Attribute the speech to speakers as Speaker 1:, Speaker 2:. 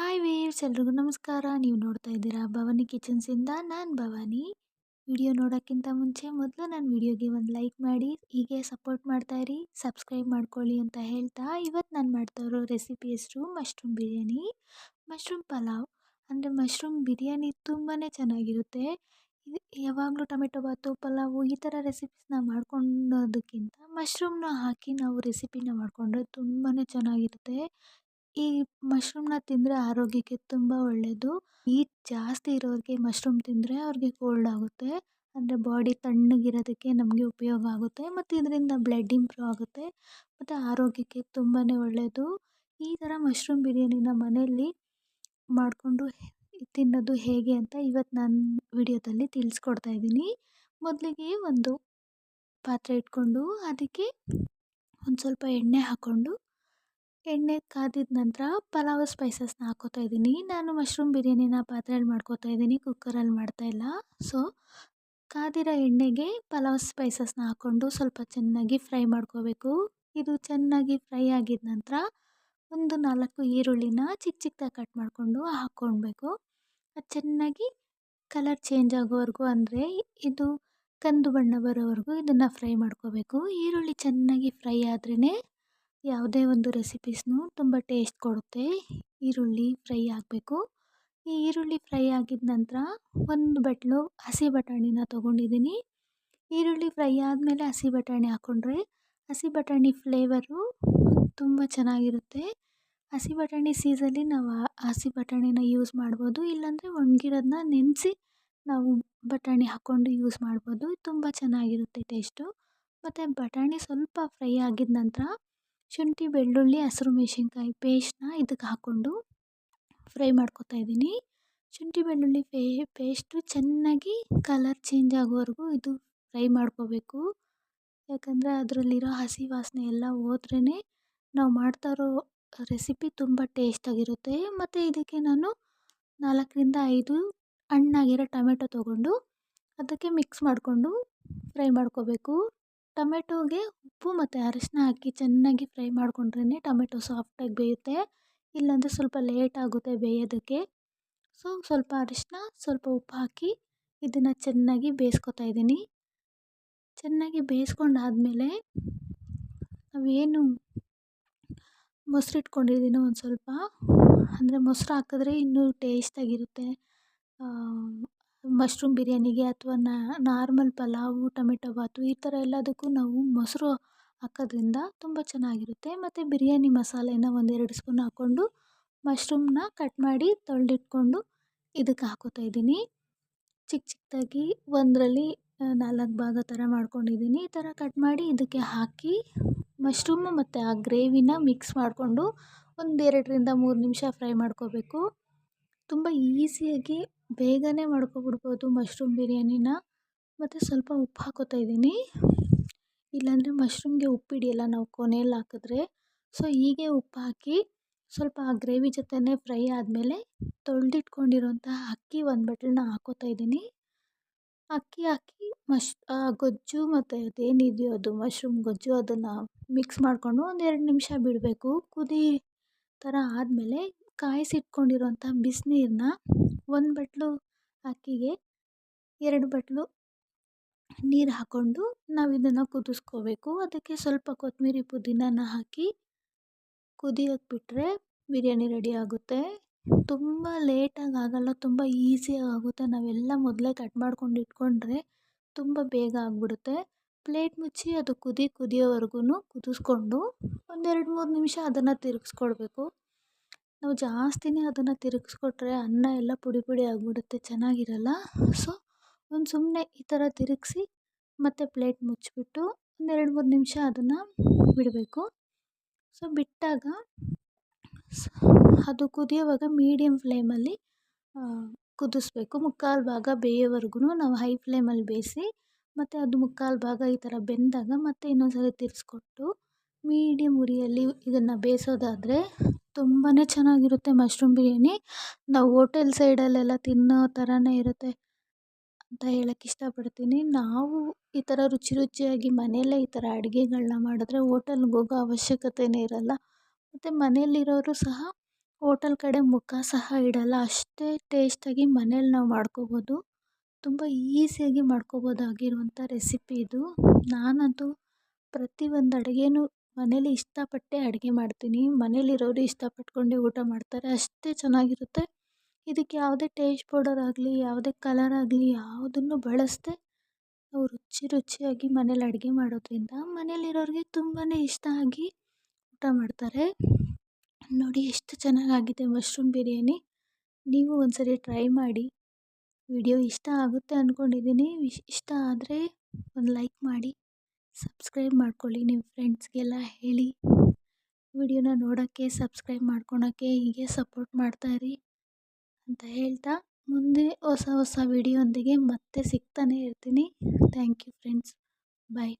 Speaker 1: Hi waves ಎಲ್ರಿಗೂ ನಮಸ್ಕಾರ. ನೀವು ನೋಡ್ತಾ ಇದ್ದೀರಾ ಭವಾನಿ ಕಿಚನ್ಸಿಂದ ನಾನು ಭವಾನಿ. ವಿಡಿಯೋ ನೋಡೋಕ್ಕಿಂತ ಮುಂಚೆ ಮೊದಲು ನನ್ನ ವಿಡಿಯೋಗೆ ಒಂದು ಲೈಕ್ ಮಾಡಿ, ಹೀಗೆ ಸಪೋರ್ಟ್ ಮಾಡ್ತಾ ಇರಿ, ಸಬ್ಸ್ಕ್ರೈಬ್ ಮಾಡ್ಕೊಳ್ಳಿ ಅಂತ ಹೇಳ್ತಾ ಇವತ್ತು ನಾನು ಮಾಡ್ತಾ ಇರೋ ರೆಸಿಪಿ ಹೆಸರು ಮಶ್ರೂಮ್ ಬಿರಿಯಾನಿ. ಮಶ್ರೂಮ್ ಪಲಾವ್, ಅಂದರೆ ಮಶ್ರೂಮ್ ಬಿರಿಯಾನಿ ತುಂಬಾ ಚೆನ್ನಾಗಿರುತ್ತೆ. ಯಾವಾಗಲೂ ಟೊಮೆಟೊ ಬಾತು ಪಲಾವು ಈ ಥರ ರೆಸಿಪೀಸ್ನ ಮಾಡ್ಕೊಳ್ಳೋದಕ್ಕಿಂತ ಮಶ್ರೂಮ್ನ ಹಾಕಿ ನಾವು ರೆಸಿಪಿನ ಮಾಡಿಕೊಂಡ್ರೆ ತುಂಬಾ ಚೆನ್ನಾಗಿರುತ್ತೆ. ಈ ಮಶ್ರೂಮ್ನ ತಿಂದರೆ ಆರೋಗ್ಯಕ್ಕೆ ತುಂಬ ಒಳ್ಳೆಯದು ಹೀಟ್ ಜಾಸ್ತಿ ಇರೋರಿಗೆ ಮಶ್ರೂಮ್ ತಿಂದರೆ ಅವ್ರಿಗೆ ಕೋಲ್ಡ್ ಆಗುತ್ತೆ. ಅಂದರೆ ಬಾಡಿ ತಣ್ಣಗಿರೋದಕ್ಕೆ ನಮಗೆ ಉಪಯೋಗ ಆಗುತ್ತೆ. ಮತ್ತು ಇದರಿಂದ ಬ್ಲಡ್ ಇಂಪ್ರೂವ್ ಆಗುತ್ತೆ. ಮತ್ತು ಆರೋಗ್ಯಕ್ಕೆ ತುಂಬಾ ಒಳ್ಳೆಯದು ಈ ಥರ ಮಶ್ರೂಮ್ ಬಿರಿಯಾನಿನ ಮನೆಯಲ್ಲಿ ಮಾಡಿಕೊಂಡು ತಿನ್ನೋದು ಹೇಗೆ ಅಂತ ಇವತ್ತು ನಾನು ವಿಡಿಯೋದಲ್ಲಿ ತಿಳಿಸ್ಕೊಡ್ತಾ ಇದ್ದೀನಿ. ಮೊದಲಿಗೆ ಒಂದು ಪಾತ್ರೆ ಇಟ್ಕೊಂಡು, ಅದಕ್ಕೆ ಒಂದು ಸ್ವಲ್ಪ ಎಣ್ಣೆ ಹಾಕ್ಕೊಂಡು ಎಣ್ಣೆ ಕಾದಿದ ನಂತರ ಪಲಾವ್ ಸ್ಪೈಸಸ್ನ ಹಾಕೋತಾ ಇದ್ದೀನಿ. ನಾನು ಮಶ್ರೂಮ್ ಬಿರಿಯಾನಿನ ಪಾತ್ರೆಯಲ್ಲಿ ಮಾಡ್ಕೋತಾ ಇದ್ದೀನಿ ಕುಕ್ಕರಲ್ಲಿ ಮಾಡ್ತಾಯಿಲ್ಲ ಸೊ ಕಾದಿರೋ ಎಣ್ಣೆಗೆ ಪಲಾವ್ ಸ್ಪೈಸಸ್ನ ಹಾಕ್ಕೊಂಡು ಸ್ವಲ್ಪ ಚೆನ್ನಾಗಿ ಫ್ರೈ ಮಾಡ್ಕೋಬೇಕು. ಇದು ಚೆನ್ನಾಗಿ ಫ್ರೈ ಆಗಿದ ನಂತರ ಒಂದು ನಾಲ್ಕು ಈರುಳ್ಳಿನ ಚಿಕ್ಕ ಚಿಕ್ಕದಾಗಿ ಕಟ್ ಮಾಡಿಕೊಂಡು ಹಾಕ್ಕೊಳ್ಬೇಕು. ಅದು ಚೆನ್ನಾಗಿ ಕಲರ್ ಚೇಂಜ್ ಆಗೋವರೆಗೂ ಅಂದರೆ ಇದು ಕಂದು ಬಣ್ಣ ಬರೋವರೆಗೂ ಇದನ್ನು ಫ್ರೈ ಮಾಡ್ಕೋಬೇಕು. ಈರುಳ್ಳಿ ಚೆನ್ನಾಗಿ ಫ್ರೈ ಆದ್ರೇ ಯಾವುದೇ ಒಂದು ರೆಸಿಪೀಸ್ನು ತುಂಬ ಟೇಸ್ಟ್ ಕೊಡುತ್ತೆ. ಈರುಳ್ಳಿ ಫ್ರೈ ಆಗಬೇಕು. ಈ ಈರುಳ್ಳಿ ಫ್ರೈ ಆಗಿದ ನಂತರ ಒಂದು ಬಟ್ಲು ಹಸಿ ಬಟಾಣಿನ ತೊಗೊಂಡಿದ್ದೀನಿ ಈರುಳ್ಳಿ ಫ್ರೈ ಆದಮೇಲೆ ಹಸಿ ಬಟಾಣಿ ಹಾಕ್ಕೊಂಡ್ರೆ ಹಸಿ ಬಟಾಣಿ ಫ್ಲೇವರು ತುಂಬ ಚೆನ್ನಾಗಿರುತ್ತೆ. ಹಸಿ ಬಟಾಣಿ ಸೀಸಲ್ಲಿ ನಾವು ಹಸಿ ಬಟಾಣಿನ ಯೂಸ್ ಮಾಡ್ಬೋದು. ಇಲ್ಲಾಂದರೆ ಒಣಗಿರೋದನ್ನ ನೆನೆಸಿ ನಾವು ಬಟಾಣಿ ಹಾಕ್ಕೊಂಡು ಯೂಸ್ ಮಾಡ್ಬೋದು. ತುಂಬ ಚೆನ್ನಾಗಿರುತ್ತೆ ಟೇಸ್ಟು ಮತ್ತು ಬಟಾಣಿ ಸ್ವಲ್ಪ ಫ್ರೈ ಆಗಿದ ನಂತರ ಶುಂಠಿ, ಬೆಳ್ಳುಳ್ಳಿ, ಹಸಿರು ಮೆಣಸಿನ್ಕಾಯಿ ಪೇಸ್ಟ್ನ ಇದಕ್ಕೆ ಹಾಕ್ಕೊಂಡು ಫ್ರೈ ಮಾಡ್ಕೊತಾ ಇದ್ದೀನಿ. ಶುಂಠಿ, ಬೆಳ್ಳುಳ್ಳಿ ಪೇಸ್ಟು ಚೆನ್ನಾಗಿ ಕಲರ್ ಚೇಂಜ್ ಆಗೋವರೆಗೂ ಇದು ಫ್ರೈ ಮಾಡ್ಕೋಬೇಕು. ಯಾಕಂದರೆ ಅದರಲ್ಲಿರೋ ಹಸಿ ವಾಸನೆ ಎಲ್ಲ ಹೋದ್ರೇ ನಾವು ಮಾಡ್ತಾ ಇರೋ ರೆಸಿಪಿ ತುಂಬ ಟೇಸ್ಟಾಗಿರುತ್ತೆ ಮತ್ತು ಇದಕ್ಕೆ ನಾನು ನಾಲ್ಕರಿಂದ ಐದು ಹಣ್ಣಾಗಿರೋ ಟೊಮೆಟೊ ತೊಗೊಂಡು ಅದಕ್ಕೆ ಮಿಕ್ಸ್ ಮಾಡಿಕೊಂಡು ಫ್ರೈ ಮಾಡ್ಕೋಬೇಕು. ಟೊಮೆಟೊಗೆ ಉಪ್ಪು ಮತ್ತು ಅರಿಶಿನ ಹಾಕಿ ಚೆನ್ನಾಗಿ ಫ್ರೈ ಮಾಡಿಕೊಂಡ್ರೇ ಟೊಮೆಟೊ ಸಾಫ್ಟಾಗಿ ಬೇಯುತ್ತೆ. ಇಲ್ಲಾಂದರೆ ಸ್ವಲ್ಪ ಲೇಟ್ ಆಗುತ್ತೆ ಬೇಯೋದಕ್ಕೆ. ಸೊ, ಸ್ವಲ್ಪ ಅರಿಶಿನ ಸ್ವಲ್ಪ ಉಪ್ಪು ಹಾಕಿ ಇದನ್ನು ಚೆನ್ನಾಗಿ ಬೇಯಿಸ್ಕೊತಾ ಇದ್ದೀನಿ. ಚೆನ್ನಾಗಿ ಬೇಯಿಸ್ಕೊಂಡಾದಮೇಲೆ ನಾವೇನು ಮೊಸರು ಇಟ್ಕೊಂಡಿದ್ದೀನೋ ಒಂದು ಸ್ವಲ್ಪ, ಅಂದರೆ ಮೊಸರು ಹಾಕಿದ್ರೆ ಇನ್ನೂ ಟೇಸ್ಟಾಗಿರುತ್ತೆ. ಮಶ್ರೂಮ್ ಬಿರಿಯಾನಿಗೆ ಅಥವಾ ನಾರ್ಮಲ್ ಪಲಾವು, ಟೊಮೆಟೊ ಬಾತು ಈ ಥರ ಎಲ್ಲದಕ್ಕೂ ನಾವು ಮೊಸರು ಹಾಕೋದ್ರಿಂದ ತುಂಬ ಚೆನ್ನಾಗಿರುತ್ತೆ. ಮತ್ತು ಬಿರಿಯಾನಿ ಮಸಾಲೆನ ಒಂದೆರಡು ಸ್ಪೂನ್ ಹಾಕ್ಕೊಂಡು ಮಶ್ರೂಮ್ನ ಕಟ್ ಮಾಡಿ ತೊಳೆದಿಟ್ಕೊಂಡು ಇದಕ್ಕೆ ಹಾಕೋತಾ ಇದ್ದೀನಿ. ಚಿಕ್ಕ ಚಿಕ್ಕದಾಗಿ ಒಂದರಲ್ಲಿ ನಾಲ್ಕು ಭಾಗ ಥರ ಮಾಡ್ಕೊಂಡಿದ್ದೀನಿ. ಈ ಥರ ಕಟ್ ಮಾಡಿ ಇದಕ್ಕೆ ಹಾಕಿ ಮಶ್ರೂಮು ಮತ್ತು ಆ ಗ್ರೇವಿನ ಮಿಕ್ಸ್ ಮಾಡಿಕೊಂಡು ಒಂದೆರಡರಿಂದ ಮೂರು ನಿಮಿಷ ಫ್ರೈ ಮಾಡ್ಕೋಬೇಕು. ತುಂಬ ಈಸಿಯಾಗಿ ಬೇಗನೆ ಮಾಡ್ಕೊಬಿಡ್ಬೋದು ಮಶ್ರೂಮ್ ಬಿರಿಯಾನಿನ. ಮತ್ತು ಸ್ವಲ್ಪ ಉಪ್ಪು ಹಾಕ್ಕೋತಾ ಇದ್ದೀನಿ. ಇಲ್ಲಾಂದರೆ ಮಶ್ರೂಮ್ಗೆ ಉಪ್ಪು ಹಿಡಿಯಲ್ಲ ನಾವು ಕೊನೆಯಲ್ಲಿ ಹಾಕಿದ್ರೆ. ಸೊ, ಹೀಗೆ ಉಪ್ಪು ಹಾಕಿ ಸ್ವಲ್ಪ ಆ ಗ್ರೇವಿ ಜೊತೆನೇ ಫ್ರೈ ಆದಮೇಲೆ ತೊಳೆದಿಟ್ಕೊಂಡಿರೋಂಥ ಅಕ್ಕಿ ಒಂದು ಬಟ್ಲನ್ನ ಹಾಕ್ಕೋತಾ ಇದ್ದೀನಿ. ಅಕ್ಕಿ ಹಾಕಿ ಮಶ್ ಗೊಜ್ಜು ಮತ್ತು ಅದೇನಿದೆಯೋ ಅದು ಮಶ್ರೂಮ್ ಗೊಜ್ಜು ಅದನ್ನು ಮಿಕ್ಸ್ ಮಾಡಿಕೊಂಡು ಒಂದು ಎರಡು ನಿಮಿಷ ಬಿಡಬೇಕು. ಕುದಿ ಥರ ಆದಮೇಲೆ ಕಾಯಿಸಿಟ್ಕೊಂಡಿರೋಂಥ ಬಿಸಿನೀರನ್ನ ಒಂದು ಬಟ್ಲು ಅಕ್ಕಿಗೆ ಎರಡು ಬಟ್ಲು ನೀರು ಹಾಕ್ಕೊಂಡು ನಾವು ಇದನ್ನು ಕುದಿಸ್ಕೋಬೇಕು. ಅದಕ್ಕೆ ಸ್ವಲ್ಪ ಕೊತ್ತಂಬರಿ ಪುದೀನಾನ ಹಾಕಿ ಕುದಿಯೋಕೆ ಬಿಟ್ಟರೆ ಬಿರಿಯಾನಿ ರೆಡಿ ಆಗುತ್ತೆ. ತುಂಬ ಲೇಟಾಗಿ ಆಗಲ್ಲ, ತುಂಬ ಈಸಿಯಾಗಿ ಆಗುತ್ತೆ. ನಾವೆಲ್ಲ ಮೊದಲೇ ಕಟ್ ಮಾಡ್ಕೊಂಡು ಇಟ್ಕೊಂಡ್ರೆ ತುಂಬ ಬೇಗ ಆಗಿಬಿಡುತ್ತೆ. ಪ್ಲೇಟ್ ಮುಚ್ಚಿ ಅದು ಕುದಿ ಕುದಿಯೋವರೆಗೂ ಕುದಿಸ್ಕೊಂಡು ಒಂದೆರಡು ಮೂರು ನಿಮಿಷ ಅದನ್ನು ತಿರುಗಿಸ್ಕೊಳ್ಬೇಕು. ನಾವು ಜಾಸ್ತಿನೇ ಅದನ್ನು ತಿರುಗಿಸ್ಕೊಟ್ರೆ ಅನ್ನ ಎಲ್ಲ ಪುಡಿ ಪುಡಿ ಆಗಿಬಿಡುತ್ತೆ, ಚೆನ್ನಾಗಿರಲ್ಲ? ಸೊ ಒಂದು ಸುಮ್ಮನೆ ಈ ಥರ ತಿರುಗಿಸಿ ಮತ್ತು ಪ್ಲೇಟ್ ಮುಚ್ಚಿಬಿಟ್ಟು ಒಂದೆರಡು ಮೂರು ನಿಮಿಷ ಅದನ್ನು ಬಿಡಬೇಕು. ಸೊ ಬಿಟ್ಟಾಗ ಅದು ಕುದಿಯೋವಾಗ ಮೀಡಿಯಮ್ ಫ್ಲೇಮಲ್ಲಿ ಕುದಿಸ್ಬೇಕು. ಮುಕ್ಕಾಲು ಭಾಗ ಬೇಯೋವರೆಗೂ ನಾವು ಹೈ ಫ್ಲೇಮಲ್ಲಿ ಬೇಯಿಸಿ ಮತ್ತು ಅದು ಮುಕ್ಕಾಲು ಭಾಗ ಈ ಥರ ಬೆಂದಾಗ ಮತ್ತೆ ಇನ್ನೊಂದು ಸಲ ತಿರ್ಗಿಸ್ಕೊಟ್ಟು ಉರಿಯಲ್ಲಿ ಇದನ್ನು ಬೇಯಿಸೋದಾದರೆ ತುಂಬಾ ಚೆನ್ನಾಗಿರುತ್ತೆ ಮಶ್ರೂಮ್ ಬಿರಿಯಾನಿ. ನಾವು ಹೋಟೆಲ್ ಸೈಡಲ್ಲೆಲ್ಲ ತಿನ್ನೋ ಥರನೇ ಇರುತ್ತೆ ಅಂತ ಹೇಳಕ್ಕೆ ಇಷ್ಟಪಡ್ತೀನಿ. ನಾವು ಈ ಥರ ರುಚಿ ರುಚಿಯಾಗಿ ಮನೆಯಲ್ಲೇ ಈ ಥರ ಅಡುಗೆಗಳ್ನ ಮಾಡಿದ್ರೆ ಹೋಟೆಲ್ಗೆ ಹೋಗೋ ಅವಶ್ಯಕತೆಯೇ ಇರೋಲ್ಲ. ಮತ್ತು ಮನೆಯಲ್ಲಿರೋರು ಸಹ ಹೋಟೆಲ್ ಕಡೆ ಮುಖ ಸಹ ಇಡಲ್ಲ. ಅಷ್ಟೇ ಟೇಸ್ಟಾಗಿ ಮನೇಲಿ ನಾವು ಮಾಡ್ಕೋಬೋದು. ತುಂಬ ಈಸಿಯಾಗಿ ಮಾಡ್ಕೊಬೋದಾಗಿರುವಂಥ ರೆಸಿಪಿ ಇದು. ನಾನಂತೂ ಪ್ರತಿಯೊಂದು ಅಡುಗೆನೂ ಮನೇಲಿ ಇಷ್ಟಪಟ್ಟೇ ಅಡುಗೆ ಮಾಡ್ತೀನಿ, ಮನೇಲಿರೋರು ಇಷ್ಟಪಟ್ಕೊಂಡೇ ಊಟ ಮಾಡ್ತಾರೆ, ಅಷ್ಟೇ ಚೆನ್ನಾಗಿರುತ್ತೆ. ಇದಕ್ಕೆ ಯಾವುದೇ ಟೇಸ್ಟ್ ಪೌಡರ್ ಆಗಲಿ, ಯಾವುದೇ ಕಲರ್ ಆಗಲಿ, ಯಾವುದನ್ನು ಬಳಸದೆ ನಾವು ರುಚಿ ರುಚಿಯಾಗಿ ಮನೇಲಿ ಅಡುಗೆ ಮಾಡೋದ್ರಿಂದ ಮನೇಲಿರೋರಿಗೆ ತುಂಬಾ ಇಷ್ಟ ಆಗಿ ಊಟ ಮಾಡ್ತಾರೆ. ನೋಡಿ ಎಷ್ಟು ಚೆನ್ನಾಗಾಗಿದೆ ಮಶ್ರೂಮ್ ಬಿರಿಯಾನಿ. ನೀವು ಒಂದ್ಸರಿ ಟ್ರೈ ಮಾಡಿ. ವಿಡಿಯೋ ಇಷ್ಟ ಆಗುತ್ತೆ ಅಂದ್ಕೊಂಡಿದ್ದೀನಿ ಇಷ್ಟ ಆದರೆ ಒಂದು ಲೈಕ್ ಮಾಡಿ. ಸಬ್ಸ್ಕ್ರೈಬ್ ಮಾಡ್ಕೊಳ್ಳಿ, ನಿಮ್ಮ ಫ್ರೆಂಡ್ಸ್ಗೆಲ್ಲ ಹೇಳಿ. ವಿಡಿಯೋನ ನೋಡೋಕ್ಕೆ, ಸಬ್ಸ್ಕ್ರೈಬ್ ಮಾಡ್ಕೊಳಕ್ಕೆ ಹೀಗೆ ಸಪೋರ್ಟ್ ಮಾಡ್ತಾಯಿರಿ ಅಂತ ಹೇಳ್ತಾ ಮುಂದೆ ಹೊಸ ಹೊಸ ವಿಡಿಯೋ ಒಂದಿಗೆ ಮತ್ತೆ ಸಿಗ್ತಾನೆ ಇರ್ತೀನಿ. Thank you friends. ಬಾಯ್.